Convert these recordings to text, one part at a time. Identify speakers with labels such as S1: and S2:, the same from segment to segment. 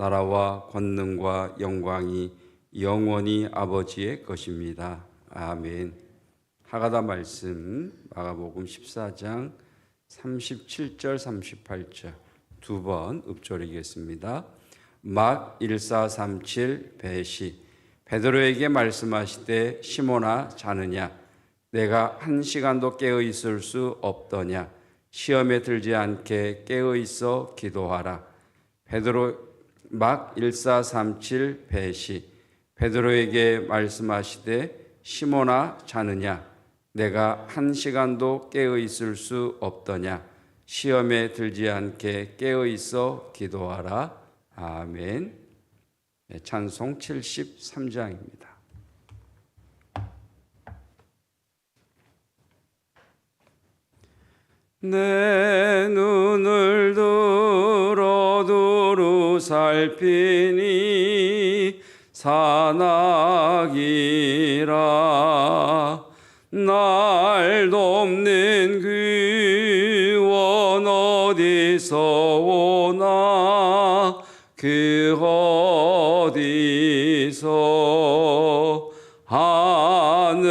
S1: 나라와 권능과 영광이 영원히 아버지의 것입니다. 아멘. 하가다 말씀 마가복음 14장 37절 38절 두 번 읊조리겠습니다. 막 1437 배시 베드로에게 말씀하시되 시몬아 자느냐 내가 한 시간도 깨어 있을 수 없더냐 시험에 들지 않게 깨어 있어 기도하라 베드로 막 1437 배시 베드로에게 말씀하시되 시몬아 자느냐? 내가 한 시간도 깨어 있을 수 없더냐? 시험에 들지 않게 깨어 있어 기도하라. 아멘. 네, 찬송 73장입니다. 내 눈을 들어 살피니 산악이라. 날 돕는 그원 어디서 오나? 그 어디서 하늘과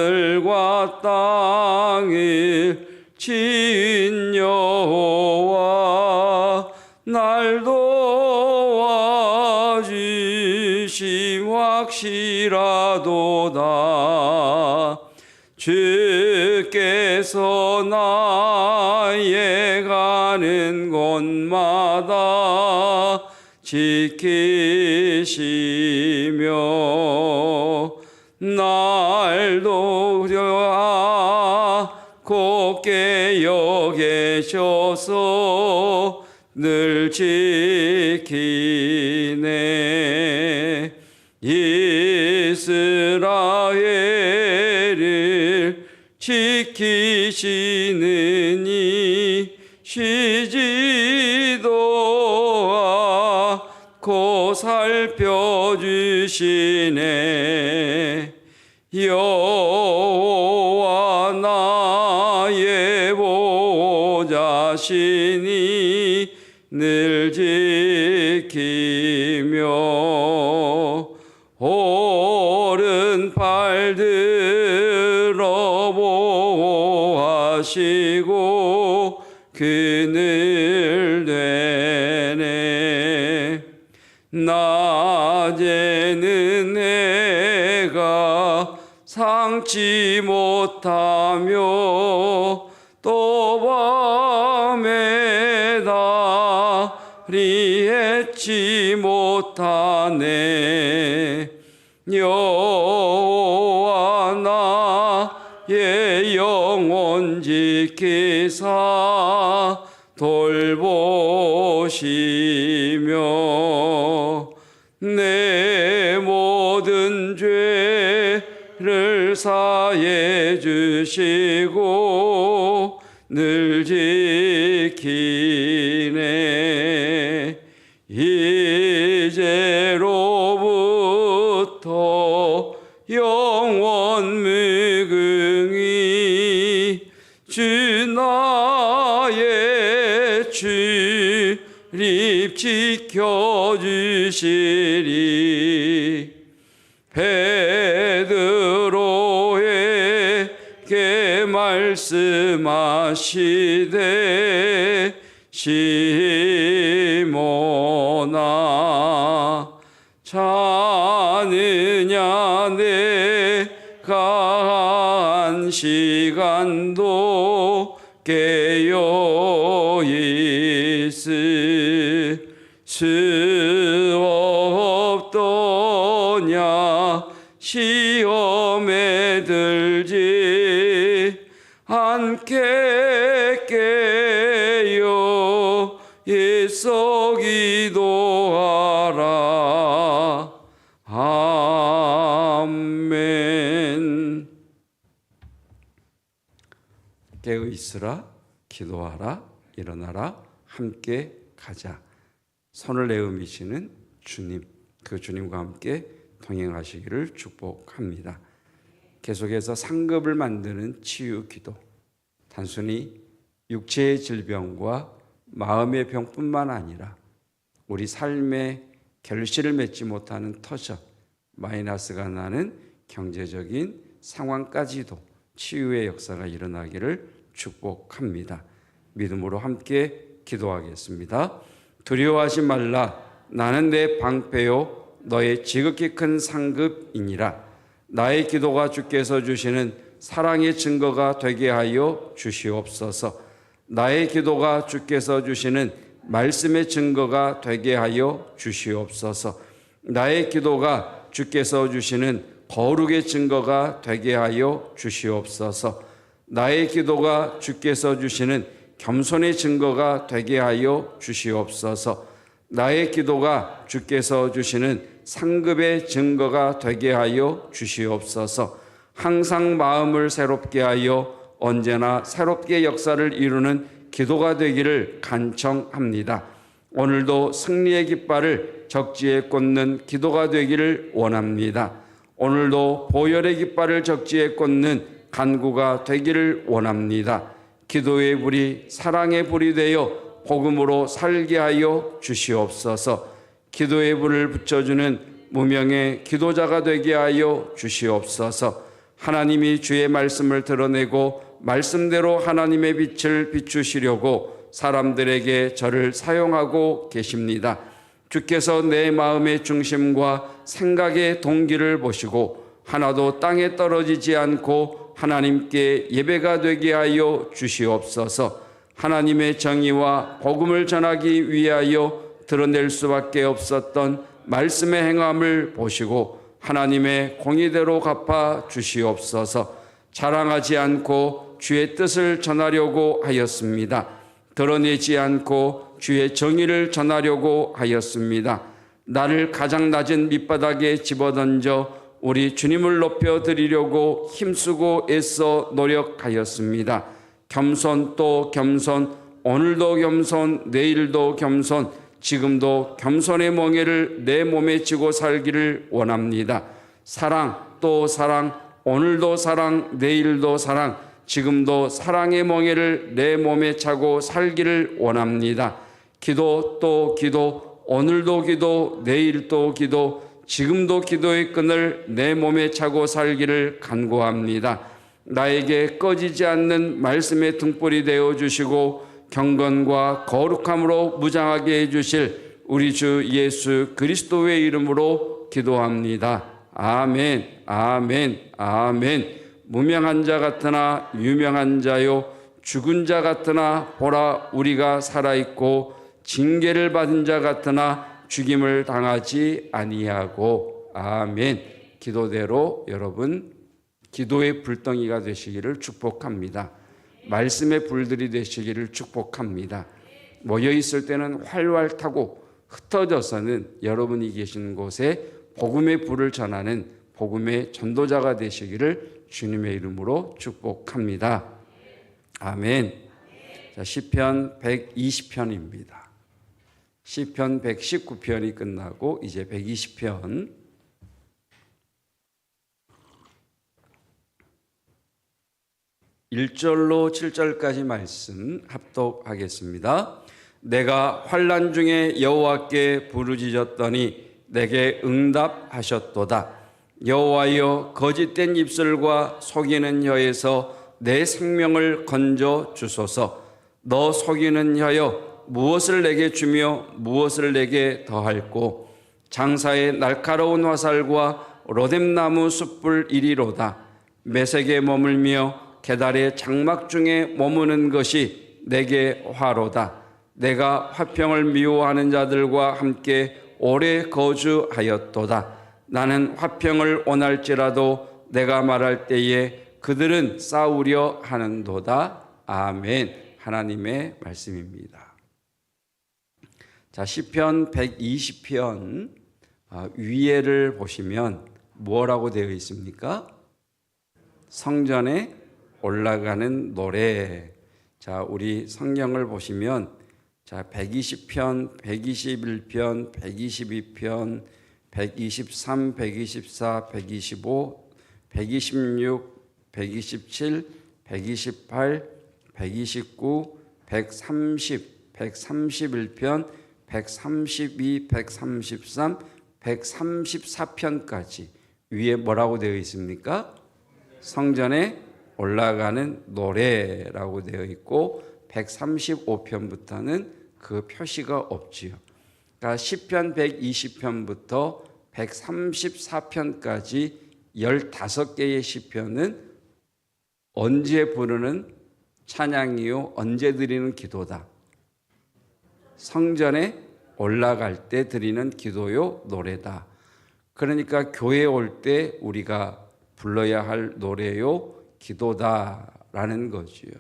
S1: 땅을 지 확실하도다. 주께서 나의 가는 곳마다 지키시며 날 도와 곱게 여계셔서 늘 지키네 지키시느니 쉬지도 않고 살펴주시네. 여호와 나의 보좌시니 늘 지키며 오 하시고 그늘 되네 낮에는 해가 상치 못하며 또 밤에 달이 해치 못하네. 여 지키사 돌보시며 내 모든 죄를 사해 주시고 늘 지키 주시리 베드로에게 말씀하시되 시몬아 자느냐 내가 한 시간도 깨어 있을 깨어 있으라, 기도하라, 일어나라, 함께 가자. 손을 내음이시는 주님, 그 주님과 함께 동행하시기를 축복합니다. 계속해서 상급을 만드는 치유 기도. 단순히 육체의 질병과 마음의 병뿐만 아니라 우리 삶의 결실을 맺지 못하는 터전, 마이너스가 나는 경제적인 상황까지도 치유의 역사가 일어나기를 축복합니다. 믿음으로 함께 기도하겠습니다. 두려워하지 말라. 나는 내 방패요 너의 지극히 큰 상급이니라. 나의 기도가 주께서 주시는 사랑의 증거가 되게 하여 주시옵소서. 나의 기도가 주께서 주시는 말씀의 증거가 되게 하여 주시옵소서. 나의 기도가 주께서 주시는 거룩의 증거가 되게 하여 주시옵소서. 나의 기도가 주께서 주시는 겸손의 증거가 되게 하여 주시옵소서. 나의 기도가 주께서 주시는 상급의 증거가 되게 하여 주시옵소서. 항상 마음을 새롭게 하여 언제나 새롭게 역사를 이루는 기도가 되기를 간청합니다. 오늘도 승리의 깃발을 적지에 꽂는 기도가 되기를 원합니다. 오늘도 보혈의 깃발을 적지에 꽂는 간구가 되기를 원합니다. 기도의 불이 사랑의 불이 되어 복음으로 살게 하여 주시옵소서. 기도의 불을 붙여주는 무명의 기도자가 되게 하여 주시옵소서. 하나님이 주의 말씀을 드러내고 말씀대로 하나님의 빛을 비추시려고 사람들에게 저를 사용하고 계십니다. 주께서 내 마음의 중심과 생각의 동기를 보시고 하나도 땅에 떨어지지 않고 하나님께 예배가 되게 하여 주시옵소서. 하나님의 정의와 복음을 전하기 위하여 드러낼 수밖에 없었던 말씀의 행함을 보시고 하나님의 공의대로 갚아 주시옵소서. 자랑하지 않고 주의 뜻을 전하려고 하였습니다. 드러내지 않고 주의 정의를 전하려고 하였습니다. 나를 가장 낮은 밑바닥에 집어던져 우리 주님을 높여 드리려고 힘쓰고 애써 노력하였습니다. 겸손 또 겸손, 오늘도 겸손, 내일도 겸손, 지금도 겸손의 멍에를 내 몸에 쥐고 살기를 원합니다. 사랑 또 사랑, 오늘도 사랑, 내일도 사랑, 지금도 사랑의 멍에를 내 몸에 차고 살기를 원합니다. 기도 또 기도, 오늘도 기도, 내일도 기도, 지금도 기도의 끈을 내 몸에 차고 살기를 간구합니다. 나에게 꺼지지 않는 말씀의 등불이 되어 주시고 경건과 거룩함으로 무장하게 해 주실 우리 주 예수 그리스도의 이름으로 기도합니다. 아멘. 아멘. 아멘. 무명한 자 같으나 유명한 자요 죽은 자 같으나 보라 우리가 살아 있고 징계를 받은 자 같으나 죽임을 당하지 아니하고 아멘. 기도대로 여러분 기도의 불덩이가 되시기를 축복합니다. 말씀의 불들이 되시기를 축복합니다. 모여 있을 때는 활활 타고 흩어져서는 여러분이 계신 곳에 복음의 불을 전하는 복음의 전도자가 되시기를 주님의 이름으로 축복합니다. 아멘. 자, 시편 120편입니다. 시편 119편이 끝나고 이제 120편 1절로 7절까지 말씀 합독하겠습니다. 내가 환난 중에 여호와께 부르짖었더니 내게 응답하셨도다. 여호와여 거짓된 입술과 속이는 혀에서 내 생명을 건져 주소서. 너 속이는 혀여 무엇을 내게 주며 무엇을 내게 더할꼬 장사의 날카로운 화살과 로뎀나무 숯불 이리로다. 매색에 머물며 계달의 장막 중에 머무는 것이 내게 화로다. 내가 화평을 미워하는 자들과 함께 오래 거주하였도다. 나는 화평을 원할지라도 내가 말할 때에 그들은 싸우려 하는도다. 아멘. 하나님의 말씀입니다. 자, 시편 120편 아, 위에를 보시면 뭐라고 되어 있습니까? 성전에 올라가는 노래. 자, 우리 성경을 보시면 자, 120편, 121편, 122편, 123, 124, 125, 126, 127, 128, 129, 130, 131편, 132, 133, 134편까지 위에 뭐라고 되어 있습니까? 성전에 올라가는 노래라고 되어 있고 135편부터는 그 표시가 없지요. 그러니까 시편 120편부터 134편까지 15개의 시편은 언제 부르는 찬양이요 언제 드리는 기도다. 성전에 올라갈 때 드리는 기도요 노래다. 그러니까 교회 올 때 우리가 불러야 할 노래요 기도다라는 거지요.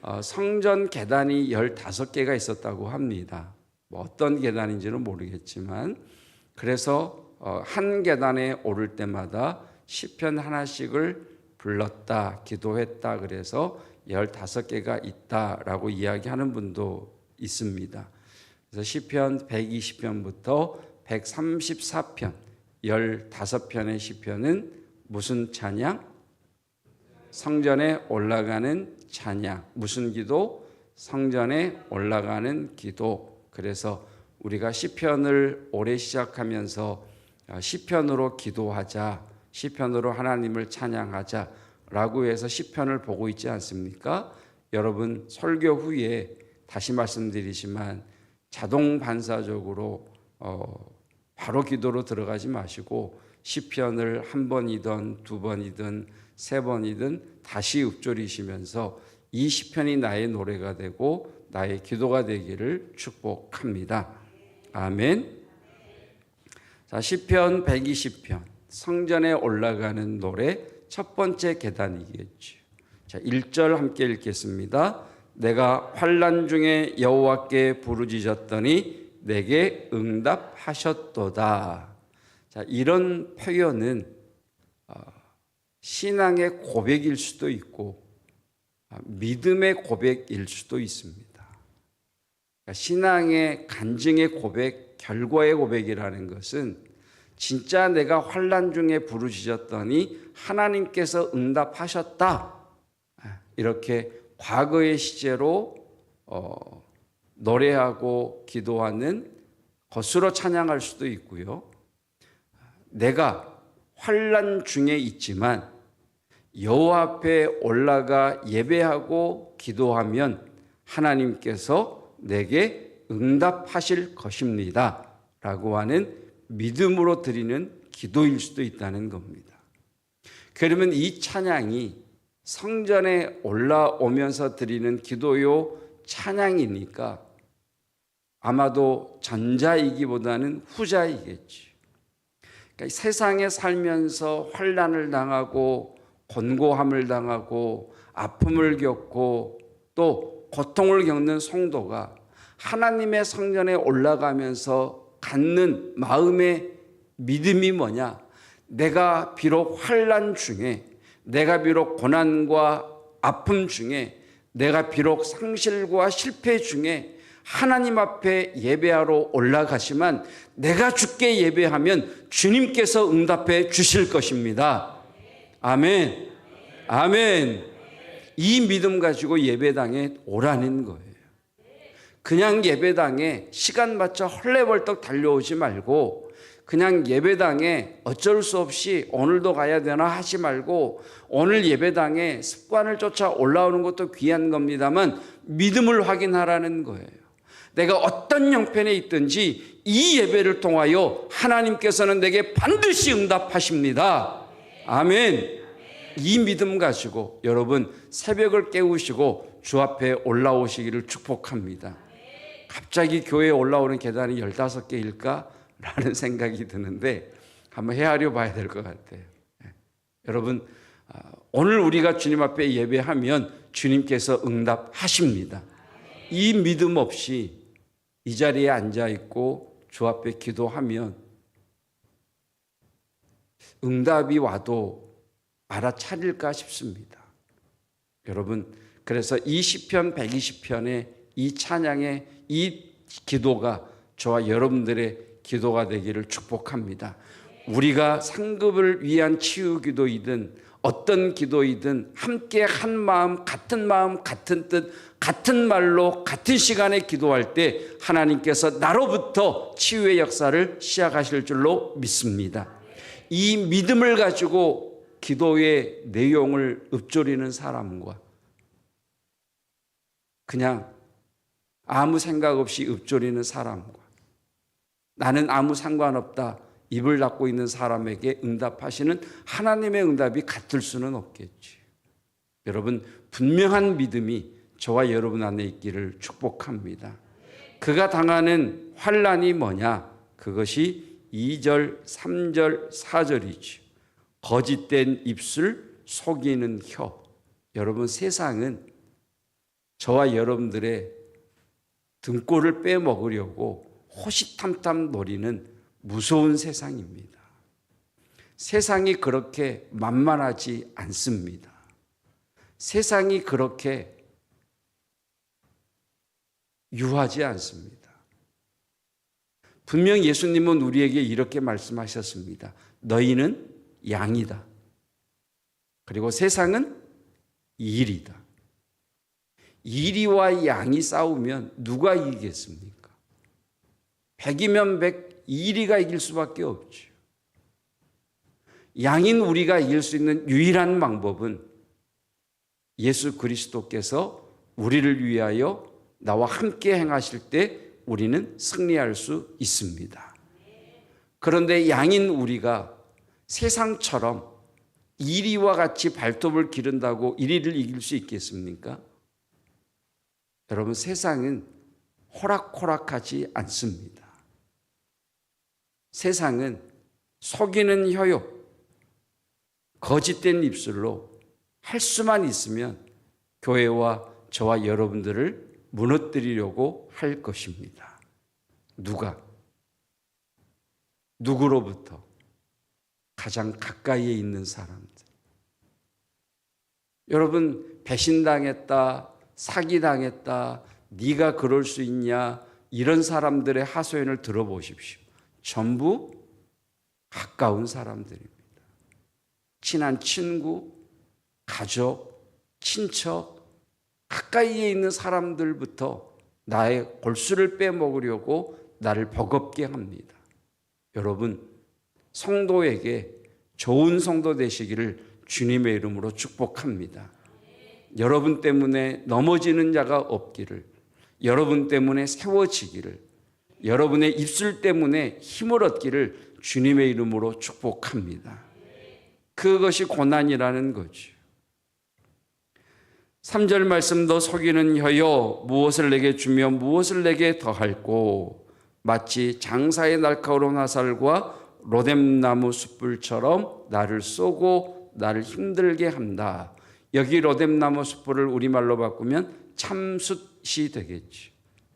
S1: 어, 성전 계단이 15개가 있었다고 합니다. 뭐 어떤 계단인지는 모르겠지만 그래서 어, 한 계단에 오를 때마다 시편 하나씩을 불렀다, 기도했다 그래서 15개가 있다라고 이야기하는 분도 있습니다. 그래서 시편 120편부터 134편 15편의 시편은 무슨 찬양? 성전에 올라가는 찬양. 무슨 기도? 성전에 올라가는 기도. 그래서 우리가 시편을 올해 시작하면서 아, 시편으로 기도하자. 시편으로 하나님을 찬양하자라고 해서 시편을 보고 있지 않습니까? 여러분 설교 후에 다시 말씀드리지만 자동 반사적으로 어, 바로 기도로 들어가지 마시고 시편을 한 번이든 두 번이든 세 번이든 다시 읊조리시면서 이 시편이 나의 노래가 되고 나의 기도가 되기를 축복합니다. 아멘. 자, 시편 120편 성전에 올라가는 노래 첫 번째 계단이겠죠. 자, 1절 함께 읽겠습니다. 내가 환난 중에 여호와께 부르짖었더니 내게 응답하셨도다. 자, 이런 표현은 어, 신앙의 고백일 수도 있고 어, 믿음의 고백일 수도 있습니다. 그러니까 신앙의 간증의 고백, 결과의 고백이라는 것은 진짜 내가 환란 중에 부르짖었더니 하나님께서 응답하셨다. 이렇게 과거의 시제로 어, 노래하고 기도하는 것으로 찬양할 수도 있고요. 내가 환란 중에 있지만 여호와 앞에 올라가 예배하고 기도하면 하나님께서 내게 응답하실 것입니다. 라고 하는 믿음으로 드리는 기도일 수도 있다는 겁니다. 그러면 이 찬양이 성전에 올라오면서 드리는 기도요 찬양이니까 아마도 전자이기보다는 후자이겠지. 그러니까 세상에 살면서 환란을 당하고 곤고함을 당하고 아픔을 겪고 또 고통을 겪는 성도가 하나님의 성전에 올라가면서 갖는 마음의 믿음이 뭐냐? 내가 비록 환란 중에 내가 비록 고난과 아픔 중에 내가 비록 상실과 실패 중에 하나님 앞에 예배하러 올라가시만 내가 죽게 예배하면 주님께서 응답해 주실 것입니다. 아멘. 아멘. 이 믿음 가지고 예배당에 오라는 거예요. 그냥 예배당에 시간 맞춰 헐레벌떡 달려오지 말고 그냥 예배당에 어쩔 수 없이 오늘도 가야 되나 하지 말고 오늘 예배당에 습관을 쫓아 올라오는 것도 귀한 겁니다만 믿음을 확인하라는 거예요. 내가 어떤 형편에 있든지 이 예배를 통하여 하나님께서는 내게 반드시 응답하십니다. 아멘. 이 믿음 가지고 여러분 새벽을 깨우시고 주 앞에 올라오시기를 축복합니다. 갑자기 교회에 올라오는 계단이 15개일까? 라는 생각이 드는데 한번 헤아려 봐야 될 것 같아요. 예. 여러분, 아, 오늘 우리가 주님 앞에 예배하면 주님께서 응답하십니다. 이 믿음 없이 이 자리에 앉아 있고 주 앞에 기도하면 응답이 와도 알아차릴까 싶습니다. 여러분, 그래서 이 시편 120편의 이 찬양의 이 기도가 저와 여러분들의 기도가 되기를 축복합니다. 우리가 상급을 위한 치유 기도이든 어떤 기도이든 함께 한 마음, 같은 마음, 같은 뜻, 같은 말로 같은 시간에 기도할 때 하나님께서 나로부터 치유의 역사를 시작하실 줄로 믿습니다. 이 믿음을 가지고 기도의 내용을 읊조리는 사람과 그냥 아무 생각 없이 읊조리는 사람과 나는 아무 상관없다 입을 닫고 있는 사람에게 응답하시는 하나님의 응답이 같을 수는 없겠지. 여러분 분명한 믿음이 저와 여러분 안에 있기를 축복합니다. 그가 당하는 환란이 뭐냐? 그것이 2절, 3절, 4절이죠. 거짓된 입술, 속이는 혀. 여러분 세상은 저와 여러분들의 등골을 빼먹으려고 호시탐탐 노리는 무서운 세상입니다. 세상이 그렇게 만만하지 않습니다. 세상이 그렇게 유하지 않습니다. 분명 예수님은 우리에게 이렇게 말씀하셨습니다. 너희는 양이다. 그리고 세상은 일이다. 이리와 양이 싸우면 누가 이기겠습니까? 백이면 백, 이리가 이길 수밖에 없죠. 양인 우리가 이길 수 있는 유일한 방법은 예수 그리스도께서 우리를 위하여 나와 함께 행하실 때 우리는 승리할 수 있습니다. 그런데 양인 우리가 세상처럼 이리와 같이 발톱을 기른다고 이리를 이길 수 있겠습니까? 여러분 세상은 호락호락하지 않습니다. 세상은 속이는 혀요, 거짓된 입술로 할 수만 있으면 교회와 저와 여러분들을 무너뜨리려고 할 것입니다. 누가? 누구로부터? 가장 가까이에 있는 사람들. 여러분 배신당했다, 사기당했다, 네가 그럴 수 있냐 이런 사람들의 하소연을 들어보십시오. 전부 가까운 사람들입니다. 친한 친구, 가족, 친척, 가까이에 있는 사람들부터 나의 골수를 빼먹으려고 나를 버겁게 합니다. 여러분, 성도에게 좋은 성도 되시기를 주님의 이름으로 축복합니다. 여러분 때문에 넘어지는 자가 없기를, 여러분 때문에 세워지기를, 여러분의 입술 때문에 힘을 얻기를 주님의 이름으로 축복합니다. 그것이 고난이라는 거죠. 3절 말씀도 속이는 혀여 무엇을 내게 주며 무엇을 내게 더할고 마치 장사의 날카로운 화살과 로뎀나무 숯불처럼 나를 쏘고 나를 힘들게 한다. 여기 로뎀나무 숯불을 우리말로 바꾸면 참숯이 되겠죠.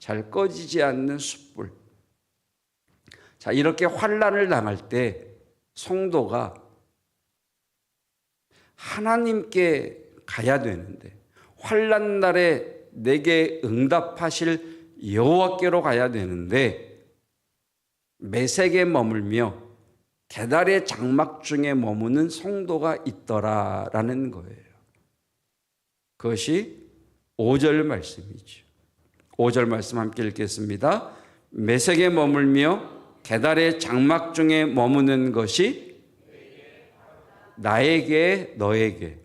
S1: 잘 꺼지지 않는 숯불. 자, 이렇게 환란을 당할 때 성도가 하나님께 가야 되는데 환란 날에 내게 응답하실 여호와께로 가야 되는데 매색에 머물며 계달의 장막 중에 머무는 성도가 있더라라는 거예요. 그것이 5절 말씀이죠. 5절 말씀 함께 읽겠습니다. 매색에 머물며 계달의 장막 중에 머무는 것이 나에게 너에게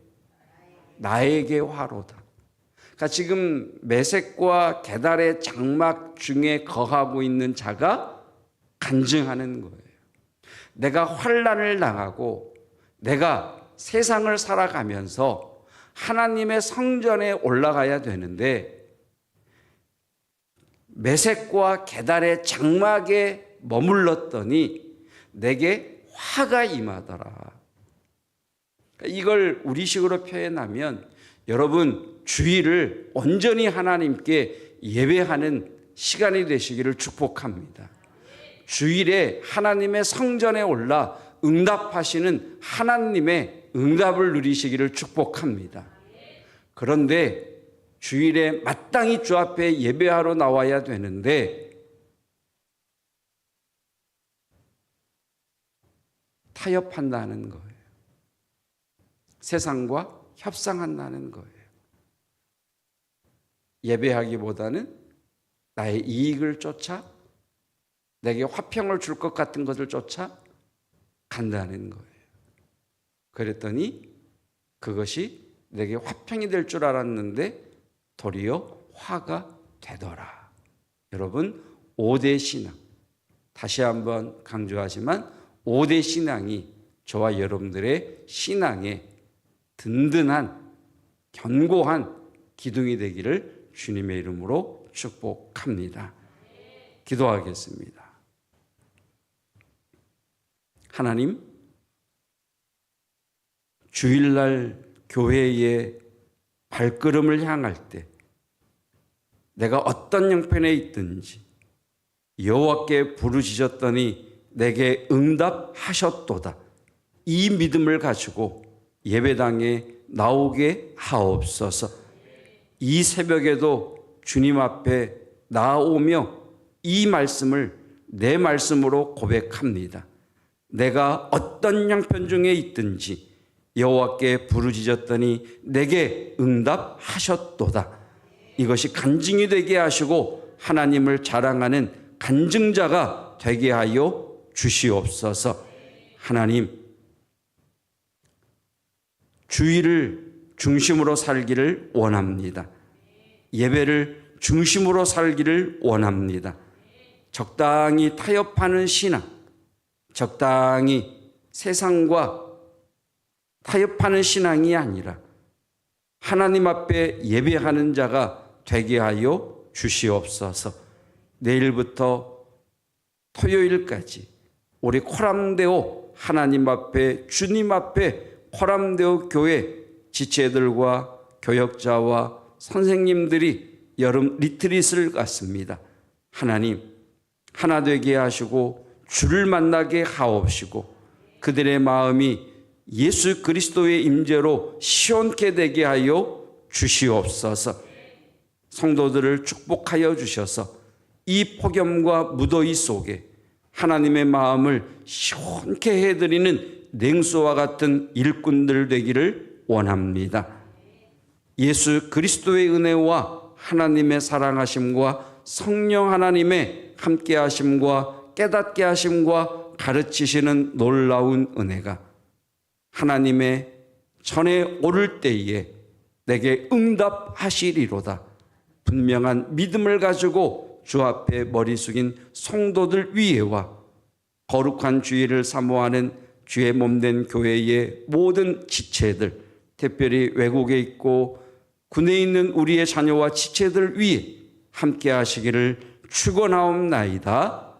S1: 나에게 화로다. 그러니까 지금 매색과 계달의 장막 중에 거하고 있는 자가 간증하는 거예요. 내가 환란을 당하고 내가 세상을 살아가면서 하나님의 성전에 올라가야 되는데 매색과 계달의 장막에 머물렀더니 내게 화가 임하더라. 이걸 우리식으로 표현하면 여러분 주의를 온전히 하나님께 예배하는 시간이 되시기를 축복합니다. 주일에 하나님의 성전에 올라 응답하시는 하나님의 응답을 누리시기를 축복합니다. 그런데 주일에 마땅히 주 앞에 예배하러 나와야 되는데 타협한다는 거예요. 세상과 협상한다는 거예요. 예배하기보다는 나의 이익을 쫓아 내게 화평을 줄 것 같은 것을 쫓아 간다는 거예요. 그랬더니 그것이 내게 화평이 될 줄 알았는데 도리어 화가 되더라. 여러분, 5대 신앙. 다시 한번 강조하지만 5대 신앙이 저와 여러분들의 신앙의 든든한 견고한 기둥이 되기를 주님의 이름으로 축복합니다. 기도하겠습니다. 하나님, 주일날 교회에 발걸음을 향할 때 내가 어떤 형편에 있든지 여호와께 부르짖었더니 내게 응답하셨도다. 이 믿음을 가지고 예배당에 나오게 하옵소서. 이 새벽에도 주님 앞에 나오며 이 말씀을 내 말씀으로 고백합니다. 내가 어떤 형편 중에 있든지 여호와께 부르짖었더니 내게 응답하셨도다. 이것이 간증이 되게 하시고 하나님을 자랑하는 간증자가 되게 하여 주시옵소서. 하나님 주의를 중심으로 살기를 원합니다. 예배를 중심으로 살기를 원합니다. 적당히 타협하는 신앙, 적당히 세상과 타협하는 신앙이 아니라 하나님 앞에 예배하는 자가 되게 하여 주시옵소서. 내일부터 토요일까지 우리 코람데오 하나님 앞에 주님 앞에 코람데오 교회 지체들과 교역자와 선생님들이 여름 리트릿을 갔습니다. 하나님 하나 되게 하시고 주를 만나게 하옵시고 그들의 마음이 예수 그리스도의 임재로 시원케 되게 하여 주시옵소서. 성도들을 축복하여 주셔서 이 폭염과 무더위 속에 하나님의 마음을 시원케 해드리는 냉수와 같은 일꾼들 되기를 원합니다. 예수 그리스도의 은혜와 하나님의 사랑하심과 성령 하나님의 함께하심과 깨닫게 하심과 가르치시는 놀라운 은혜가 하나님의 전에 오를 때에 내게 응답하시리로다. 분명한 믿음을 가지고 주 앞에 머리 숙인 성도들 위에와 거룩한 주의를 사모하는 주의 몸된 교회의 모든 지체들, 특별히 외국에 있고 군에 있는 우리의 자녀와 지체들 위에 함께 하시기를 축원하옵나이다.